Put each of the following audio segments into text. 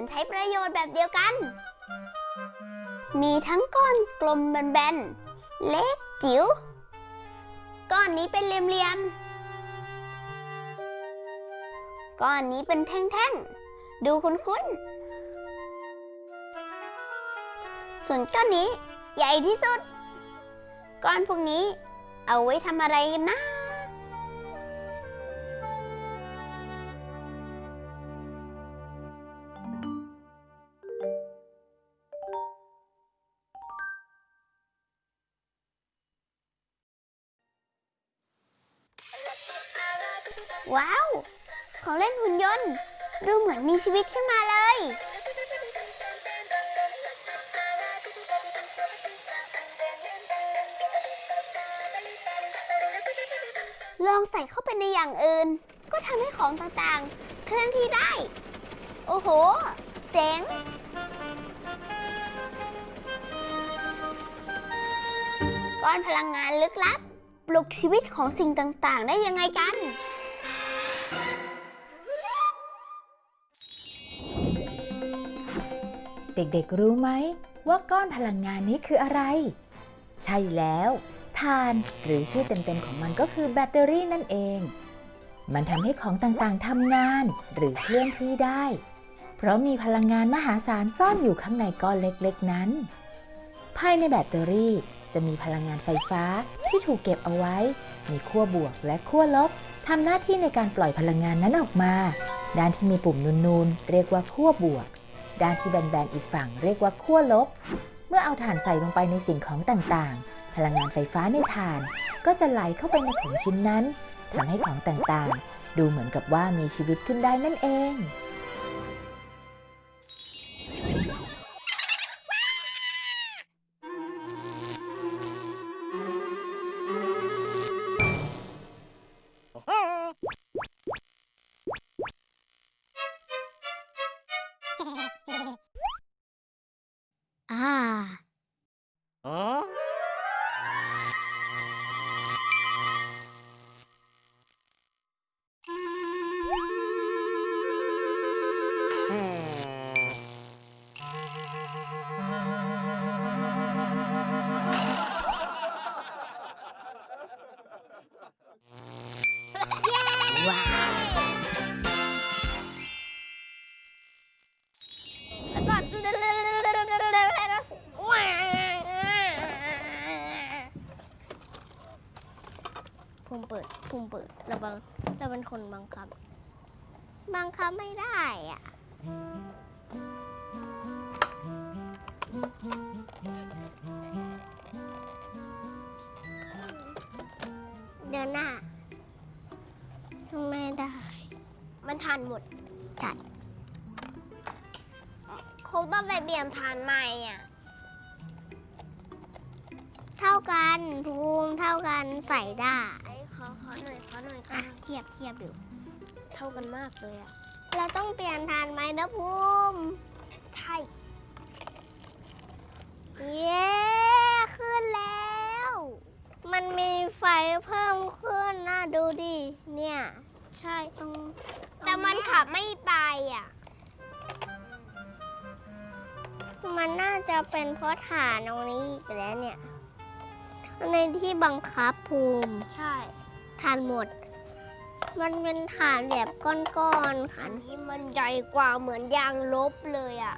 มันใช้ประโยชน์แบบเดียวกัน มีทั้งก้อนกลมแบนๆ เล็กจิ๋ว ก้อนนี้เป็นเหลี่ยมๆ ก้อนนี้เป็นแท่งๆ ดูคุ้นๆ ส่วนก้อนนี้ใหญ่ที่สุด ก้อนพวกนี้เอาไว้ทำอะไรกันนะ ว้าว ของเล่นหุ่นยนต์ ดูเหมือนมีชีวิตขึ้นมาเลย ลองใส่เข้าไปในอย่างอื่น ก็ทำให้ของต่างๆ เคลื่อนที่ได้ โอ้โห เจ๋งก้อนพลังงานลึกลับ ปลุกชีวิตของสิ่งต่างๆ ได้ยังไงกัน เด็กๆ รู้ไหมว่าก้อนพลังงานนี้คืออะไร ใช่แล้วธานหรือชื่อเต็มๆของมันก็คือแบตเตอรี่นั่นเอง มันทำให้ของต่างๆทำงานหรือเคลื่อนที่ได้ เพราะมีพลังงานมหาศาลซ่อนอยู่ข้างในก้อนเล็กๆนั้น ภายในแบตเตอรี่จะมีพลังงานไฟฟ้าที่ถูกเก็บเอาไว้ มีขั้วบวกและขั้วลบทำหน้าที่ในการปล่อยพลังงานนั้นออกมา ด้านที่มีปุ่มนูนๆ เรียกว่าขั้วบวก ด้านที่แบนๆอีกฝั่งเรียกว่าขั้วลบ เมื่อเอาถ่านใส่ลงไปในสิ่งของต่างๆ พลังงานไฟฟ้าในถ่าน ก็จะไหลเข้าไปในของชิ้นนั้นทำให้ของต่างๆ ดูเหมือนกับว่ามีชีวิตขึ้นได้นั่นเอง ภูมิเปิดภูมิเปิดเราบังเราเป็นคนบังคับ บังคับไม่ได้อะ เดินหน้าไม่ได้ มันทานหมด ใช่คงต้องไปเปลี่ยนฐานใหม่อะ เท่ากันภูมิเท่ากันใส่ได้ ขอ ขอหน่อย ขอหน่อยอะเทียบเทียบดู เท่ากันมากเลยอะเราต้องเปลี่ยนฐานไหมนะภูมิใช่ เย้ขึ้นแล้ว มันมีไฟเพิ่มขึ้นนะดูดิ เนี่ย ใช่ตรงแต่มันขับไม่ไปอะ มันน่าจะเป็นเพราะฐานตรงนี้อีกแล้วเนี่ย ในที่บังคับภูมิ ใช่ฐานหมด มันเป็นฐานแบบก้อนๆค่ะนี้มันใหญ่กว่าเหมือนยางลบเลยอะ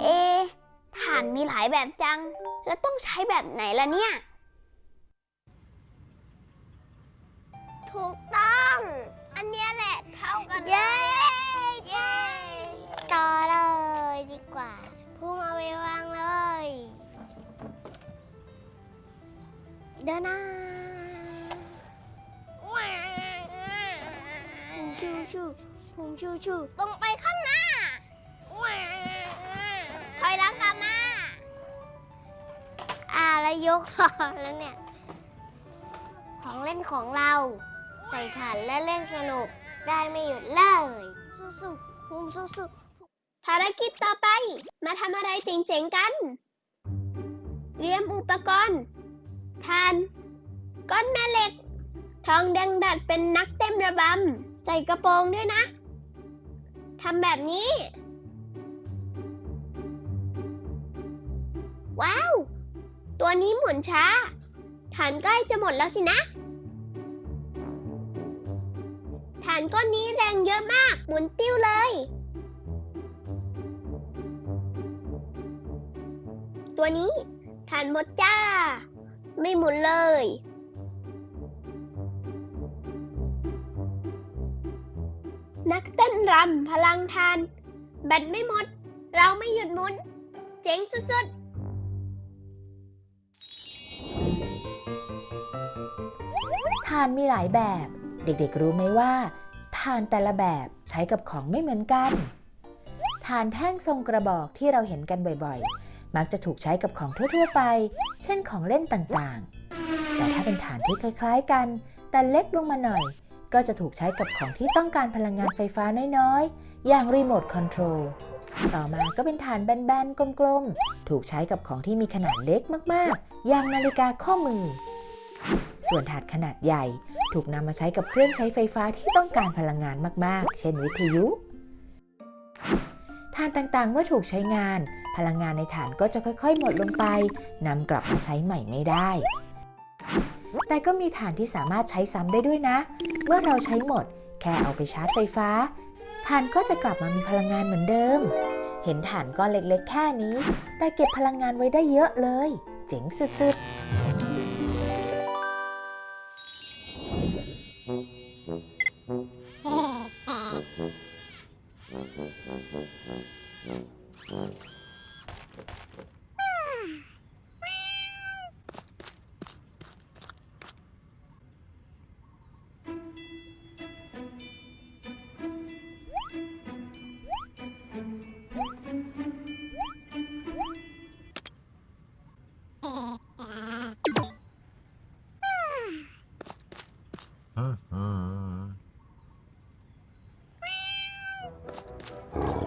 เอะฐานมีหลายแบบจัง แล้วต้องใช้แบบไหนล่ะเนี่ย ถูกต้อง อันเนี้ยแหละเท่ากันเย้เย้ต่อเลยดีกว่า พุ่งเอาไปวางเลย เดินหน้า ชูชูพุ่งชูชูตรงไปข้างหน้าถอยหลังกลับมาอ่าแล้วยกต่อแล้วเนี่ย ของเล่นของเรา ใส่ถ่านและเล่นสนุกได้ไม่หยุดเลยสู้ๆภูมิสู้ๆภารกิจต่อไป มาทำอะไรเจ๋งๆกันเตรียมอุปกรณ์ทท่าน ก้อนแม่เหล็ก ทองแดงดัดเป็นนักเต้นระบำ ใส่กระโปรงด้วยนะทำแบบนี้ ว้าว ตัวนี้หมุนช้า ฐานใกล้จะหมดแล้วสินะ ฐานก้อนนี้แรงเยอะมาก หมุนติ้วเลย ตัวนี้ ฐานหมดจ้า ไม่หมุนเลย นักเต้นรำพลังทาน แบตไม่หมด เราไม่หยุดหมุน เจ๋งสุดๆถ่านมีหลายแบบ เด็กๆรู้ไหมว่าถ่านแต่ละแบบใช้กับของไม่เหมือนกันถ่านแท่งทรงกระบอกที่เราเห็นกันบ่อยๆ มักจะถูกใช้กับของทั่วๆไป เช่นของเล่นต่างๆ แต่ถ้าเป็นถ่านที่คล้ายๆกัน แต่เล็กลงมาหน่อย ก็จะถูกใช้กับของที่ต้องการพลังงานไฟฟ้าน้อยๆ อย่างรีโมทคอนโทรล ต่อมาก็เป็นฐานแบนๆ กลมๆ ถูกใช้กับของที่มีขนาดเล็กมากๆ อย่างนาฬิกาข้อมือ ส่วนถาดขนาดใหญ่ถูกนำมาใช้กับเครื่องใช้ไฟฟ้าที่ต้องการพลังงานมากๆ เช่นวิทยุถ่านต่างๆ เมื่อถูกใช้งาน พลังงานในถ่านก็จะค่อยๆ หมดลงไปนำกลับมาใช้ใหม่ไม่ได้ แต่ก็มีถ่านที่สามารถใช้ซ้ำได้ด้วยนะ เมื่อเราใช้หมด แค่เอาไปชาร์จไฟฟ้าถ่านก็จะกลับมามีพลังงานเหมือนเดิม เห็นถ่านก้อนเล็กๆ แค่นี้ แต่เก็บพลังงานไว้ได้เยอะเลย เจ๋งสุดๆ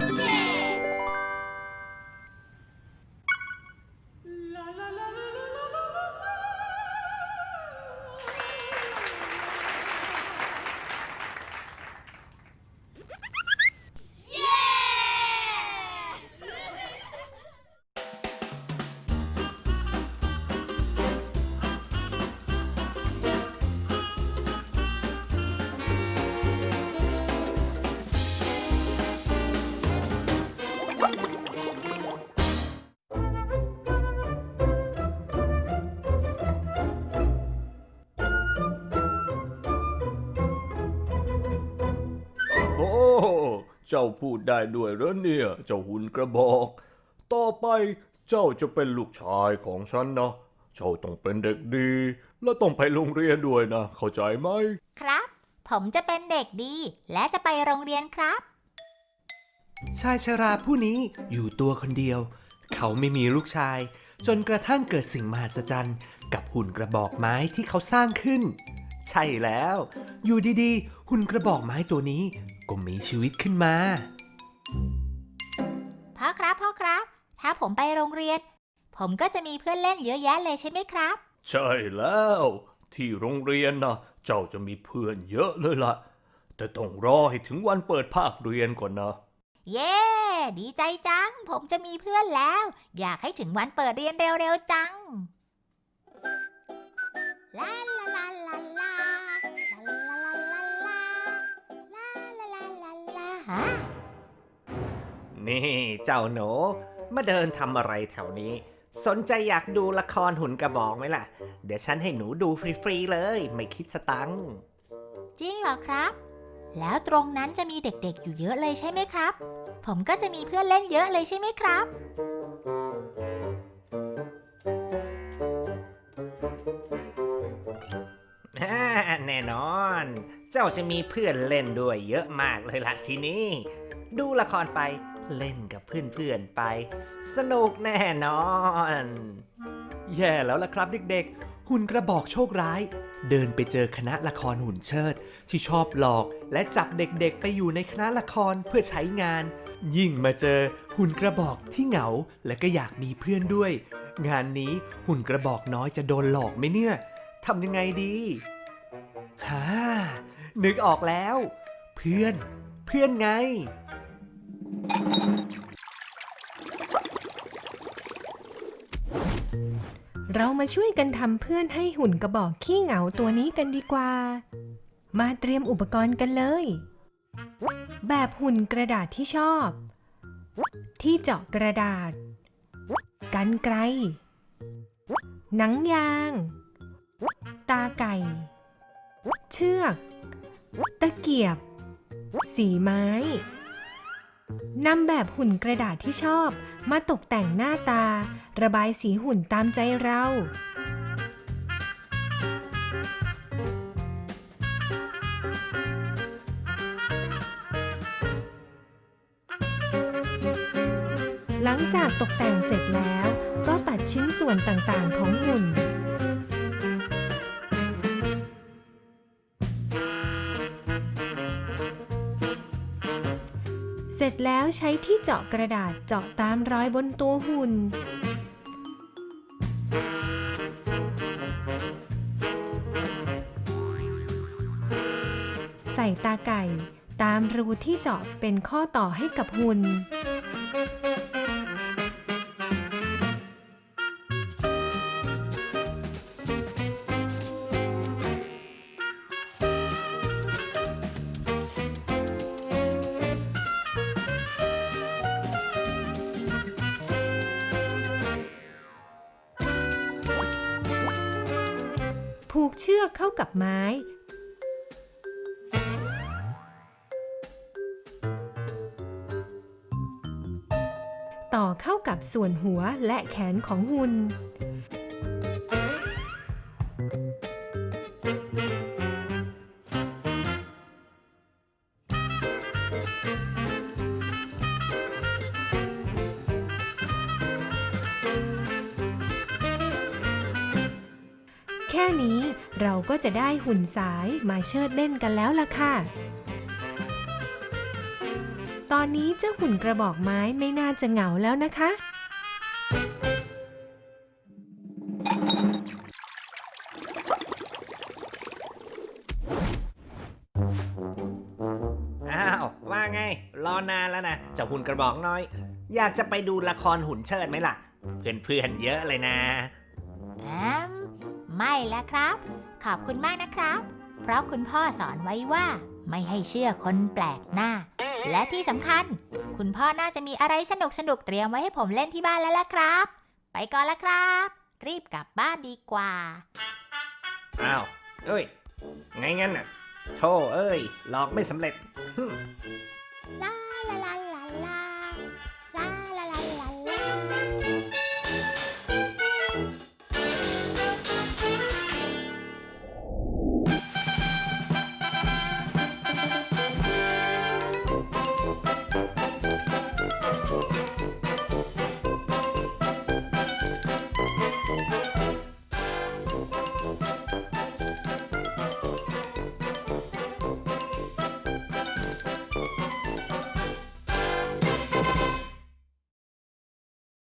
โเจ้าพูดได้ด้วยเหรอเนี่ย เจ้าหุ่นกระบอก ต่อไปเจ้าจะเป็นลูกชายของฉันนะ เจ้าต้องเป็นเด็กดี และต้องไปโรงเรียนด้วยนะ เข้าใจไหม ครับ ผมจะเป็นเด็กดี และจะไปโรงเรียนครับ ชายชราผู้นี้อยู่ตัวคนเดียว เขาไม่มีลูกชาย จนกระทั่งเกิดสิ่งมหัศจรรย์ กับหุ่นกระบอกไม้ที่เขาสร้างขึ้น ใช่แล้ว อยู่ดีๆ หุ่นกระบอกไม้ตัวนี้ ก็มีชีวิตขึ้นมา พ่อครับพ่อครับ ถ้าผมไปโรงเรียน ผมก็จะมีเพื่อนเล่นเยอะแยะเลยใช่ไหมครับ ใช่แล้ว ที่โรงเรียนนะเจ้าจะมีเพื่อนเยอะเลยล่ะ แต่ต้องรอให้ถึงวันเปิดภาคเรียนก่อนนะ เย้ดีใจจัง ผมจะมีเพื่อนแล้ว อยากให้ถึงวันเปิดเรียนเร็วๆจัง นี่เจ้าหนู มาเดินทำอะไรแถวนี้ สนใจอยากดูละครหุ่นกระบอกไหมล่ะ เดี๋ยวฉันให้หนูดูฟรีๆเลย ไม่คิดสตังค์จริงเหรอครับ แล้วตรงนั้นจะมีเด็กๆอยู่เยอะเลยใช่ไหมครับ ผมก็จะมีเพื่อนเล่นเยอะเลยใช่ไหมครับ อ่าแน่นอน เจ้าจะมีเพื่อนเล่นด้วยเยอะมากเลยล่ะทีนี้ ดูละครไป เล่นกับเพื่อนๆไป สนุกแน่นอน แย่แล้วล่ะครับเด็กๆ หุ่นกระบอกโชคร้าย เดินไปเจอคณะละครหุ่นเชิด ที่ชอบหลอกและจับเด็กๆ ไปอยู่ในคณะละครเพื่อใช้งาน ยิ่งมาเจอหุ่นกระบอกที่เหงาและก็อยากมีเพื่อนด้วย งานนี้หุ่นกระบอกน้อยจะโดนหลอกไหมเนี่ยทำยังไงดีฮ่านึกออกแล้ว เพื่อน เพื่อนไง เรามาช่วยกันทำเพื่อนให้หุ่นกระบอกขี้เหงาตัวนี้กันดีกว่า มาเตรียมอุปกรณ์กันเลย แบบหุ่นกระดาษที่ชอบ ที่เจาะกระดาษ กันไกล หนังยาง ตาไก่ เชือก ตะเกียบ สีไม้ นำแบบหุ่นกระดาษที่ชอบ มาตกแต่งหน้าตา ระบายสีหุ่นตามใจเรา หลังจากตกแต่งเสร็จแล้ว ก็ตัดชิ้นส่วนต่างๆของหุ่น ร็จแล้วใช้ที่เจาะกระดาษเจาะตามรอยบนตัวหุ่น ใส่ตาไก่ตามรูที่เจาะเป็นข้อต่อให้กับหุ่น ผูกเชือกเข้ากับไม้ ต่อเข้ากับส่วนหัวและแขนของหุ่น แค่นี้เราก็จะได้หุ่นสายมาเชิดเล่นกันแล้วล่ะค่ะ ตอนนี้เจ้าหุ่นกระบอกไม้ไม่น่าจะเหงาแล้วนะคะ อ้าว ว่าไง รอนานแล้วนะเจ้าหุ่นกระบอกน้อย อยากจะไปดูละครหุ่นเชิดไหมล่ะ เพื่อนๆเยอะเลยนะ แอม ไม่แล้วครับ ขอบคุณมากนะครับ เพราะคุณพ่อสอนไว้ว่า ไม่ให้เชื่อคนแปลกหน้า และที่สำคัญ คุณพ่อน่าจะมีอะไรสนุกสนุกๆเตรียมไว้ให้ผมเล่นที่บ้านแล้วล่ะครับ ไปก่อนละครับ รีบกลับบ้านดีกว่า อ้าวเอ้ย ไงงั้นน่ะโธ่เอ้ย หลอกไม่สำเร็จ ลาลาลาลาลา